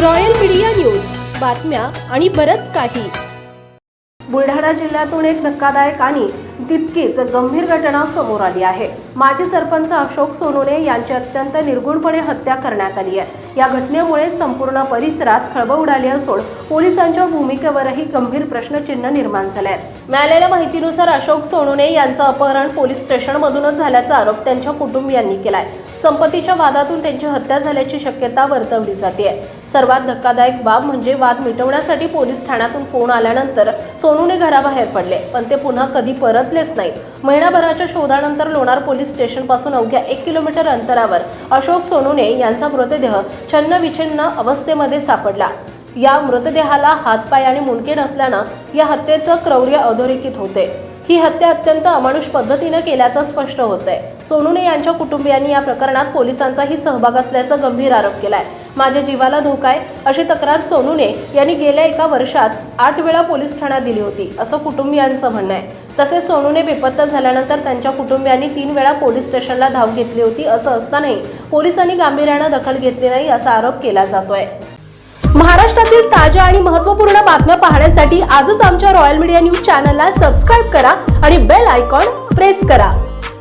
Royal media news. बातम्या आणि बरंच काही. बुलढाणा जिल्ह्यातून एक धक्कादायक आणि तितकीच गंभीर घटना समोर आली आहे. माजी सरपंच अशोक सोनोने यांची अत्यंत निर्गुणपणे हत्या करण्यात आली आहे. या घटनेमुळे संपूर्ण परिसरात खळबळ उडाली असून पोलिसांच्या भूमिकेवरही गंभीर प्रश्नचिन्ह निर्माण झाले आहेत. मिळालेल्या माहितीनुसार अशोक सोनोने यांचं अपहरण पोलीस स्टेशनमधूनच झाल्याचा आरोप त्यांच्या कुटुंबियांनी केलाय. संपत्तीच्या वादातून त्यांची हत्या झाल्याची शक्यता वर्तवली जाते सर्वात धक्कादायक बाब म्हणजे वाद मिटवण्यासाठी पोलीस ठाण्यातून फोन आल्यानंतर सोनूने घराबाहेर पडले पण ते पुन्हा कधी परतलेच नाहीत. महिनाभराच्या शोधानंतर लोणार पोलीस स्टेशनपासून अवघ्या एक किलोमीटर अंतरावर अशोक सोनूने यांचा मृतदेह छन्नविछिन्न अवस्थेमध्ये सापडला. या मृतदेहाला हातपाय आणि मुंडके नसल्यानं या हत्येचं क्रौर्य अधोरेखित होते. ही हत्या अत्यंत अमानुष पद्धतीनं केल्याचं स्पष्ट होत आहे सोनूने यांच्या कुटुंबियांनी या प्रकरणात पोलिसांचाही सहभाग असल्याचा गंभीर आरोप केलाय. माझ्या जीवाला धोका आहे अशी तक्रार सोनूने यांनी गेल्या एका वर्षात आठ वेळा पोलीस ठाण्यात दिली होती असं कुटुंबियांचं म्हणणं आहे. तसेच सोनूने बेपत्ता झाल्यानंतर त्यांच्या कुटुंबियांनी तीन वेळा पोलीस स्टेशनला धाव घेतली होती असं असतानाही पोलिसांनी गांभीर्यानं दखल घेतली नाही असा आरोप केला जातोय. महाराष्ट्रातील ताज्या आणि महत्त्वपूर्ण बातम्या पाहण्यासाठी आजच आमच्या रॉयल मीडिया न्यूज चॅनलला सबस्क्राईब करा आणि बेल आयकॉन प्रेस करा.